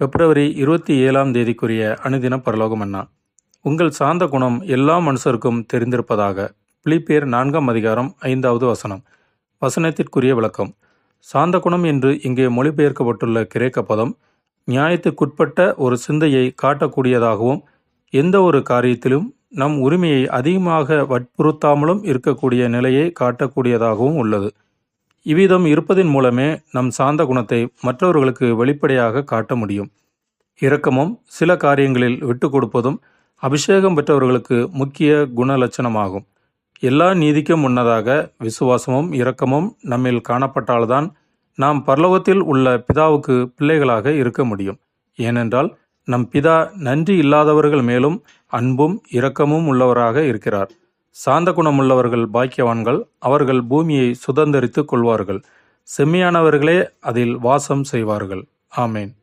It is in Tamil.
பிப்ரவரி இருபத்தி ஏழாம் தேதிக்குரிய அனுதின பரலோகம் அண்ணா. உங்கள் சாந்த குணம் எல்லா மனுஷருக்கும் தெரிந்திருப்பதாக. பிலிப்பியர் நான்காம் அதிகாரம் ஐந்தாவது வசனம். வசனத்திற்குரிய விளக்கம். சாந்த குணம் என்று இங்கே மொழிபெயர்க்கப்பட்டுள்ள கிரேக்க பதம் நியாயத்துக்குட்பட்ட ஒரு சிந்தையை காட்டக்கூடியதாகவும் எந்த ஒரு காரியத்திலும் நம் உரிமையை அதிகமாக வற்புறுத்தாமலும் இருக்கக்கூடிய நிலையை காட்டக்கூடியதாகவும் உள்ளது. இவ்விதம் இருப்பதின் மூலமே நம் சாந்த குணத்தை மற்றவர்களுக்கு வெளிப்படையாக காட்ட முடியும். இரக்கமும் சில காரியங்களில் விட்டு கொடுப்பதும் அபிஷேகம் பெற்றவர்களுக்கு முக்கிய குண லட்சணமாகும். எல்லா நீதிக்கும் முன்னதாக விசுவாசமும் இரக்கமும் நம்மில் காணப்பட்டால்தான் நாம் பரலோகத்தில் உள்ள பிதாவுக்கு பிள்ளைகளாக இருக்க முடியும். ஏனென்றால் நம் பிதா நன்றி இல்லாதவர்கள் மேலும் அன்பும் இரக்கமும் உள்ளவராக இருக்கிறார். சாந்த குணமுள்ளவர்கள் பாக்கியவான்கள் அவர்கள் பூமியை சுதந்திரித்துக் கொள்வார்கள். செம்மையானவர்களே அதில் வாசம் செய்வார்கள். ஆமேன்.